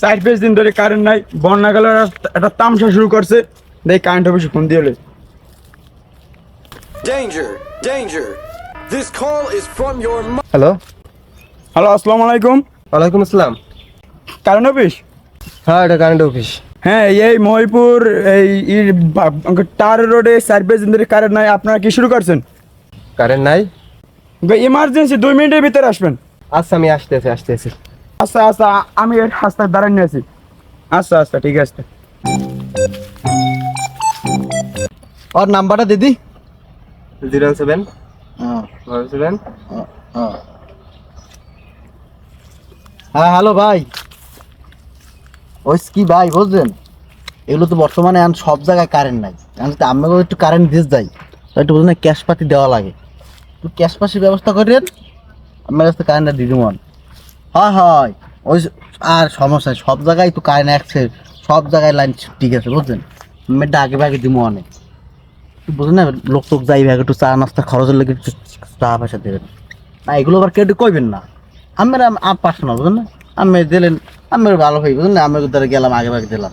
চার পাঁচ দিন ধরে কারেন্ট নাই বন্যা গেল একটা তামসা শুরু করছে। দেখ কারেন্ট অফিসে ফোন দিয়ে Danger! Danger! This call is from your hello hello আসসালামু আলাইকুম। ওয়ালাইকুম আসসালাম। কারেন্ট অফিস হ্যাঁ এটা কারেন্ট অফিস হ্যাঁ এই মহিপুর এই টার রোডে চার পাঁচ দিন ধরে কারেন্ট নাই আপনারা কি শুরু করছেন? কারেন্ট নাই? ইমার্জেন্সি দুই মিনিটের ভিতরে আসবেন। আচ্ছা আমি আসতেছি আসতেছি। আচ্ছা আচ্ছা আমি রাস্তায় দাঁড়ানি আছি আচ্ছা আচ্ছা ঠিক আছে। और নাম্বারটা দিদি জিরো সেভেন। সেভেন। হ্যাঁ হ্যালো ভাই। ওই কি ভাই বুঝলেন? এগুলো তো বর্তমানে এখন সব জায়গায় কারেন্ট নাই। যদি আমাকেও একটু কারেন্ট দিয়ে যাই। তো একটু বুঝলেন ক্যাশ পাতি দেওয়া লাগে। একটু ক্যাশ পাতির ব্যবস্থা করেন। আমার কাছে কারেন্টটা দিয়ে দেবো হয় হয়। ওই আর সমস্যা সব জায়গায় তো কারেন্ট আসছে, সব জায়গায় লাইন ঠিক আছে এটা আগে ভাগে দিব অনেক। বুঝলেন না? লোক টোক যাই ভাগে একটু চা নাস্তা খরচের লেগে একটু চা পয়সা দেবেন। না, এগুলো আবার কেউ কইবেন না। আমার আমার পার্সোনাল বুঝলেন না? আমি দিলেন, আমি ভালো হই, বুঝলেন না? আমি ধরে গেলাম, আগে ভাগে দিলাম।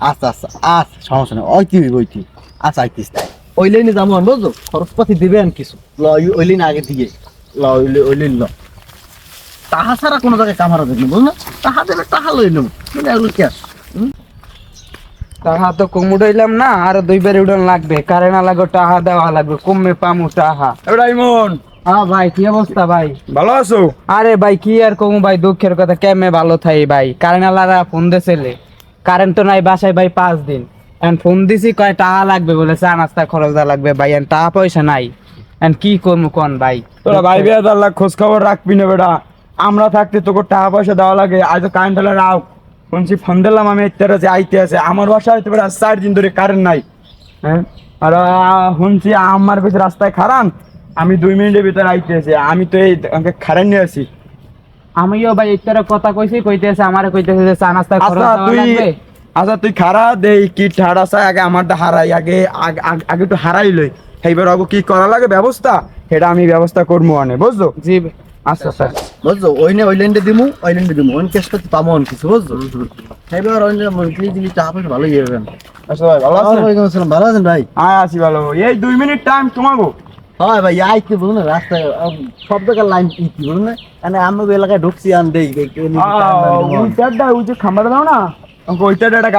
আচ্ছা আচ্ছা আচ্ছা সমস্যা নেই, ওই তুই ওই তুই। আচ্ছা আইতিস তাই। ওই লাইনে যাব বুঝলো খরচপাতি দিবেন কিছু। ওই- লাইনে আগে দিয়ে। ওই লাইন ল। তাহা ছাড়া কোনো জায়গায় কামারা দেখবেন বুঝলেন না? তাহা দেবে তাহা লই নেব। মানে এগুলো ক্যাশ টাহা তো কম উঠাইলাম না আরও দুইবার উড়ান লাগবে। কারে না লাগবে টাহা দেওয়া লাগবে। কমে পামু টাহা এবার ইমন হ্যাঁ ভাই কি অবস্থা ভাই? ভালো আছো? আরে ভাই কি আর কমু ভাই দুঃখের কথা কেমনে ভালো থাই ভাই? কারেন্ট আলারা ফোন দিয়েছিলে কারেন্ট তো নাই বাসায় ভাই পাঁচ দিন। এখন ফোন দিছি কয় টাকা লাগবে বলে চা নাস্তা খরচ দেওয়া লাগবে ভাই এখন টাকা পয়সা নাই। এখন কি করব কোন ভাই? তোরা ভাই বিয়া খোঁজ খবর রাখবি না বেটা। আমরা থাকতে তোকে টাকা পয়সা দেওয়া লাগে আজ কারেন্ট হলে রাও শুনছি ফোন দিলাম আমি যে আইতে আছে। আমার বাসায় হইতে পারে চার দিন ধরে কারেন্ট নাই। হ্যাঁ? আর শুনছি আমার বেশি রাস্তায় খারান আমি দুই মিনিটের ভিতরে আইতে আছে। আমি তো এই খারান নিয়ে আছি আমিও ভাই ইত্যার কথা কইছি কইতেছে আমারে কইতেছে যে চা নাস্তা খরচ আচ্ছা তুই আচ্ছা তুই খারা দেই কি ঠাড়া চাই আগে আমারটা হারাই আগে আগে একটু হারাই লই। এইবার আবু কি করা লাগে ব্যবস্থা? সেটা আমি ব্যবস্থা করব অনে বুঝছ? জি আচ্ছা স্যার বুঝছ? ওই নে ওই লাইনটা দিমু। ওই লাইনটা দিমু ওই ক্যাশ পাতি পাবো অনেক কিছু বুঝছ এবার ওই মন্থলি দিলি টাকা পয়সা ভালো আচ্ছা ভাই ভালো আছেন? ওয়ালাইকুম আসসালাম ভালো আছেন ভাই? হ্যাঁ আছি ভালো। এই দুই মিনিট টাইম তোমাগো। হয় ভাই আইতে বলুন রাস্তায় সব লাইন কি বলুন না? মানে আমরা এলাকায় ঢুকছি আন দেই ওইটারটা ওই যে দাও না? আমাকে ওইটার একটা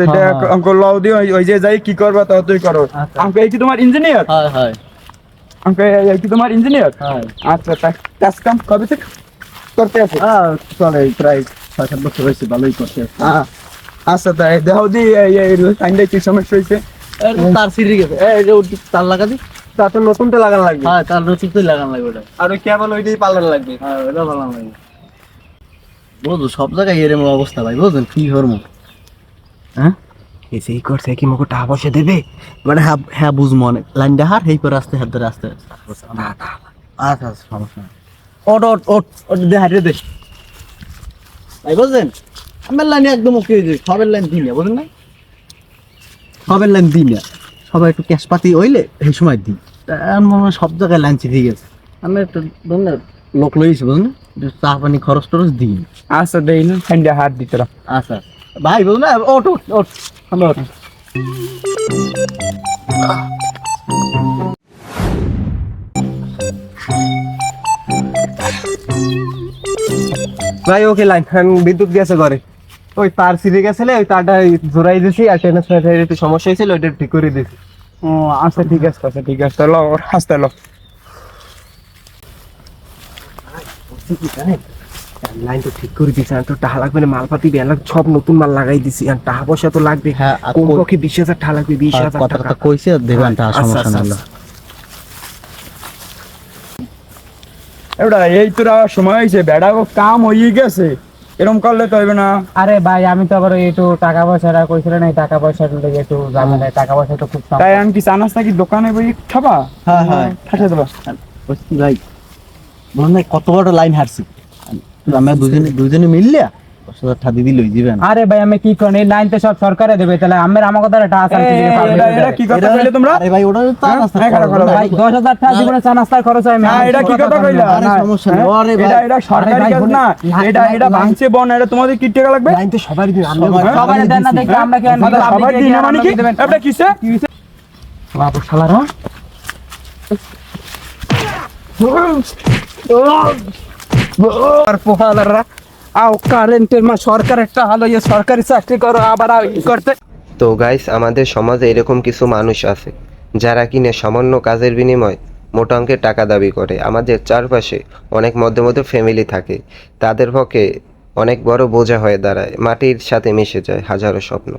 এটা হ্যাঁ। আমাকে লও দিও ওই- যে যাই কি করবা তুই করো। আচ্ছা। আমাকে এই কি তোমার ইঞ্জিনিয়ার হয় হয়। কি তোমার ইঞ্জিনিয়ার আচ্ছা তাই কাজ কাম কবে থেকে করতে আছে? হ্যাঁ চলে প্রায় ছয় সাত বছর হয়েছে ভালোই করতে হ্যাঁ আচ্ছা তাই দেখো দি টাইমটা কি সমস্যা হয়েছে? তার সিঁড়ি গেছে। তার লাগা দি। তা তো নতুনটা লাগানো লাগবে। হ্যাঁ তার তো লাগান লাগবে ওটা। আর ওই কেবল ওইটাই পাল্টানো লাগবে। হ্যাঁ ওটা ভালো লাগবে। বুঝো সব জায়গায় এরকম অবস্থা ভাই বুঝলেন কি হরমো হ্যাঁ? এসেই করছে কি মুখে টাকা পয়সা দেবে মানে হ্যাঁ হ্যাঁ বুঝব অনেক লাইনটা হার হেই করে আসতে হাত ধরে আসতে আচ্ছা আচ্ছা সমস্যা ওট ওট ওট ওট দে হারিয়ে দে ভাই বুঝলেন? আমার লাইনে একদম ওকে সবের লাইন দিই না বুঝলেন না? সবের লাইন দিই না সবাই একটু ক্যাশ পাতি হইলে এই সময় দিই। মনে হয় সব জায়গায় লাইন ঠিক আছে আমি একটু বুঝলেন? না, লোক লইছি বুঝলেন? চা পানি খরচ টরচ দিই। আচ্ছা দেই না ঠান্ডা হাত দিতে রাখ। আচ্ছা ভাই বুঝলেন? না ওট ওট ওট আমরা ওঠ ভাই ওকে লাইন বিদ্যুৎ গেছে ঘরে। ওই তার ছিঁড়ে গেছিল ওই তারটা জোড়াই দিছি আর একটু সমস্যা হয়েছিল ওইটা ঠিক করে দিছি। ও আচ্ছা ঠিক আছে আচ্ছা ঠিক আছে। লো হাসতে লো লাইন তো ঠিক করে দিছি আর তো টাকা লাগবে না মালপাতি সব নতুন মাল লাগাই দিছি। আর টাকা পয়সা তো লাগবে হ্যাঁ, আর কোন পক্ষে বিশ হাজার টাকা লাগবে বিশ হাজার কথা টাকা। কথা কইছে দেবেন তা আচ্ছা, সমস্যা আচ্ছা, নাই। এবার এই তোরা সময় হয়েছে বেড়া গো কাম হয়ে গেছে এরকম করলে তো হইবে না। আরে ভাই আমি তো আবার একটু টাকা পয়সাটা কইছিল না টাকা পয়সা লেগে একটু ঝামেলা টাকা পয়সা তো খুব তাই আমি কি চানাস নাকি দোকানে বই খাবা? হ্যাঁ, হ্যাঁ। ঠাসা দেবা। ভাই বলুন কত বড় লাইন হারছি আমরা দুজনে দুজনে মিললে আরে ভাই আমি কি করি? এই লাইন তো সব সরকারে দেবে তাহলে আমার আমার কথা চান এই, এটা কি কথা কইলে তোমরা? আরে ভাই ওটা তো হ্যাঁ? হ্যাঁ, খারাপ, খারাপ, ভাই দশ হাজার টাকা জীবনে চা নাস্তার খরচ হয় আমি হ্যাঁ, এটা কি কথা কইলা? আরে সমস্যা নেই। হ্যাঁ? আরে ভাই। এটা এটা সরকারি কাজ না। এটা এটা ভাঙছে বন এটা তোমাদের কি টাকা লাগবে? লাইন তো সবারই দিন আমরা সবার- দেন না দেখি আমরা কি দিন মানে কি? এটা কিসে? বাবু শালারা আর আও কারেন্টের মা লইয়ে সরকারি চাকরি করো, আবার করতে? তো গাইস আমাদের সমাজে এরকম কিছু মানুষ আছে, যারা কিনে সামান্য কাজের বিনিময়ে মোটা অঙ্কের টাকা দাবি করে। আমাদের চারপাশে অনেক মধ্যে মধ্যে ফ্যামিলি থাকে, তাদের পক্ষে অনেক বড় বোঝা হয়ে দাঁড়ায়, মাটির সাথে মিশে যায়, হাজারো স্বপ্ন।